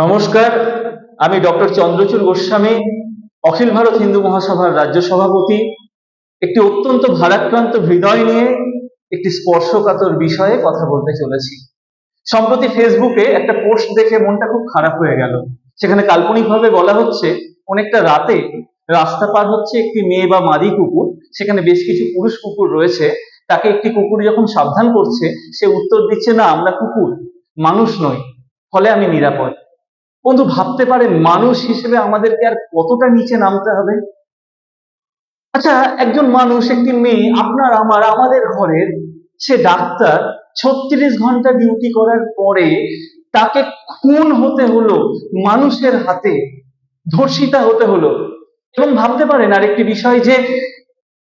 নমস্কার, আমি ডক্টর চন্দ্রচূড় গোস্বামী, অখিল ভারত হিন্দু মহাসভার রাজ্য সভাপতি। একটি অত্যন্ত ভারাক্রান্ত হৃদয় নিয়ে একটি স্পর্শকাতর বিষয়ে কথা বলতে চলেছি। সম্প্রতি ফেসবুকে একটা পোস্ট দেখে মনটা খুব খারাপ হয়ে গেল। সেখানে কাল্পনিকভাবে বলা হচ্ছে, অনেকটা রাতে রাস্তা পার হচ্ছে একটি মেয়ে বা মাদি কুকুর, সেখানে বেশ কিছু পুরুষ কুকুর রয়েছে। তাকে একটি কুকুর যখন সাবধান করছে, সে উত্তর দিচ্ছে, না, আমরা কুকুর, মানুষ নই, ফলে আমি নিরাপদ। বন্ধু, ভাবতে পারেন মানুষ হিসেবে আমাদেরকে আর কতটা নিচে নামতে হবে? আচ্ছা একজন মানুষ, একটি মেয়ে, আপনার, আমার, আমাদের ঘরের, সে ডাক্তার, ছত্রিশ ঘণ্টা ডিউটি করার পরে তাকে খুন হতে হলো, মানুষের হাতে, ধর্ষিতা হতে হলো। এবং ভাবতে পারেন, আরেকটি বিষয় যে,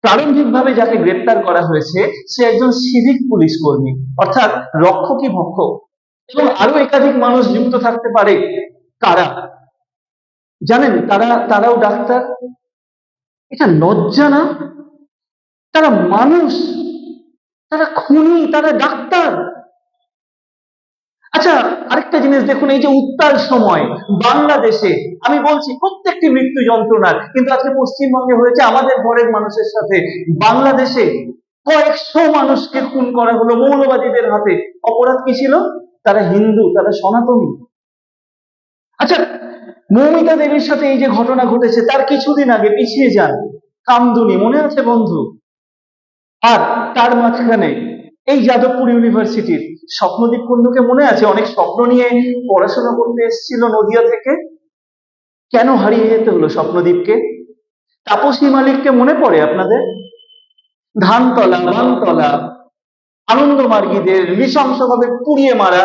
প্রারম্ভিকভাবে যাকে গ্রেপ্তার করা হয়েছে, সে একজন সিভিক পুলিশ কর্মী, অর্থাৎ রক্ষকী ভক্ষক এবং আরও একাধিক মানুষ যুক্ত থাকতে পারে। কারা? জানেন তারা, তারাও ডাক্তার? এটা লজ্জা না? তারা মানুষ। তারা খুনি, তারা ডাক্তার। আচ্ছা আরেকটা জিনিস দেখুন, এই যে উত্তাল সময়, বাংলাদেশে, আমি বলছি প্রত্যেকটি মৃত্যু যন্ত্রণার, কিন্তু আজকে পশ্চিমবঙ্গে হয়েছে আমাদের ঘরের মানুষের সাথে। বাংলাদেশে কয়েকশো মানুষকে খুন করা হলো মৌলবাদীদের হাতে। অপরাধ কি ছিল? তারা হিন্দু, তারা সনাতনী। আচ্ছা মৌমিতা দেবীর সাথে এই যে ঘটনা ঘটেছে, তার কিছুদিন আগে পিছিয়ে যান কামদুনি, মনে আছে বন্ধু? আর তার মাঝখানে এই যাদবপুর ইউনিভার্সিটির স্বপ্নদীপ কুণ্ডুকে মনে আছে? অনেক স্বপ্ন নিয়ে পড়াশোনা করতে এসেছিল নদিয়া থেকে। কেন হারিয়ে যেতে হলো স্বপ্নদীপকে? তাপসী মালিককে মনে পড়ে আপনাদের? ধানতলা, বানতলা, আনন্দমার্গীদের নৃশংসভাবে পুড়িয়ে মারা,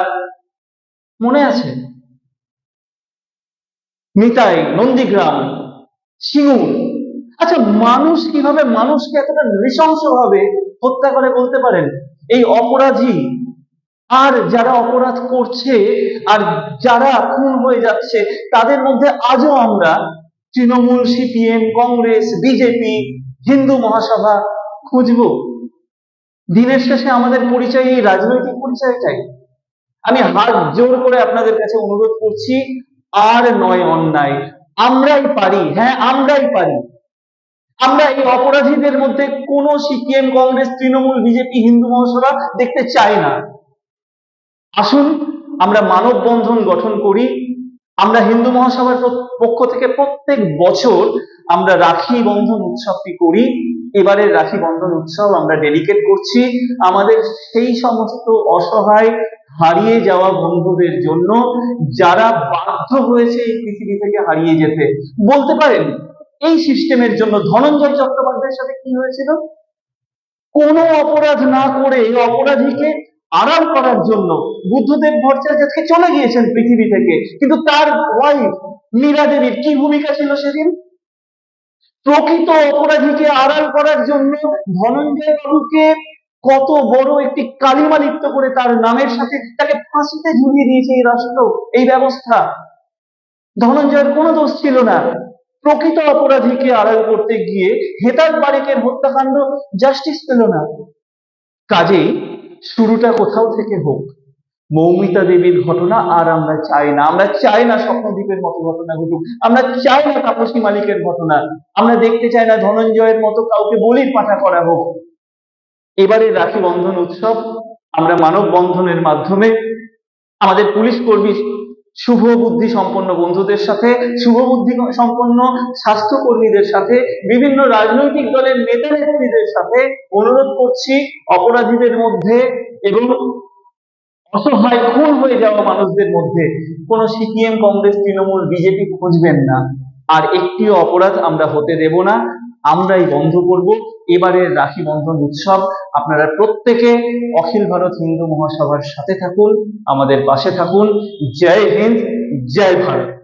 মনে আছে? নিতাই, নন্দীগ্রাম, সিঙ্গুর। আচ্ছা মানুষ কীভাবে মানুষকে এতটা নৃশংস ভাবে হত্যা করে বলতে পারেন? এই অপরাধী, আর যারা অপরাধ করছে, আর যারা খুন হয়ে যাচ্ছে, তাদের মধ্যে আজও আমরা তৃণমূল, সিপিএম, কংগ্রেস, বিজেপি, হিন্দু মহাসভা খুঁজব। দিনের শেষে আমাদের পরিচয়, এই রাজনৈতিক পরিচয়টাই। আমি হাত জোর করে আপনাদের কাছে অনুরোধ করছি আর নয় অন্যায়। আমরাই পারি হ্যাঁ আমরাই পারি। আমরা এই অপরাধীদের মধ্যে কোন সিপিএম, কংগ্রেস, তৃণমূল, বিজেপি, হিন্দু মহাসভা দেখতে চাই না। আসুন, আমরা মানববন্ধন গঠন করি। আমরা হিন্দু মহাসভার পক্ষ থেকে প্রত্যেক বছর আমরা রাখি বন্ধন উৎসবটি করি। এবারের রাখি বন্ধন উৎসব আমরা ডেডিকেট করছি। আমাদের সেই সমস্ত অসহায় হারিয়ে যাওয়া বন্ধুদের জন্য যারা বাধ্য হয়েছে এই পৃথিবী থেকে হারিয়ে যেতে। বলতে পারেন, এই সিস্টেমের জন্য ধনঞ্জয় চট্টোপাধ্যায়ের সাথে কি হয়েছিল? কোনো অপরাধ না করে এই অপরাধীকে আড়াল করার জন্য বুদ্ধদেব ভট্টাচার্য আজকে চলে গিয়েছেন পৃথিবী থেকে। কিন্তু তার ওয়াইফ মীরা দেবীর কি ভূমিকা ছিল সেদিন? প্রকৃত অপরাধীকে আড়াল করার জন্য ধনঞ্জয় বাবুকে কত বড় একটি কালিমা লিপ্ত করে তার নামের সাথে তাকে ফাঁসিতে ঝুলিয়ে দিয়েছে এই রাষ্ট্র, এই ব্যবস্থা। ধনঞ্জয়ের কোনো দোষ ছিল না। প্রকৃত অপরাধীকে আড়াল করতে গিয়ে হেতার বারেকের হত্যাকাণ্ড জাস্টিস পেল না। কাজেই শুরুটা কোথাও থেকে হোক। মৌমিতা দেবীর ঘটনা আর আমরা চাই না। আমরা চাই না স্বপ্নদ্বীপের মতো ঘটনা ঘটুক। আমরা চাই না তাপসী মালিকের ঘটনা। আমরা দেখতে চাই না ধনঞ্জয়ের মতো কাউকে বলির পাঠা করা হোক। এবারে রাখি বন্ধন উৎসব, আমরা মানব বন্ধনের মাধ্যমে আমাদের পুলিশ কর্মী শুভ বুদ্ধি সম্পন্ন বন্ধুদের সাথে, শুভ বুদ্ধি সম্পন্ন স্বাস্থ্য কর্মীদের সাথে, বিভিন্ন রাজনৈতিক দলের নেতা নেত্রীদের সাথে অনুরোধ করছি অপরাধীদের মধ্যে এবং অসহায়, খুন হয়ে যাওয়া মানুষদের মধ্যে। কোনো সিপিএম, কংগ্রেস, তৃণমূল, বিজেপি খুঁজবেন না। আর একটিও অপরাধ আমরা হতে দেব না। আমরাই বন্ধ করব। এবারের রাখি বন্ধন উৎসব, আপনারা প্রত্যেকে অখিল ভারত হিন্দু মহাসভার সাথে থাকুন, আমাদের পাশে থাকুন। জয় হিন্দ, জয় ভারত।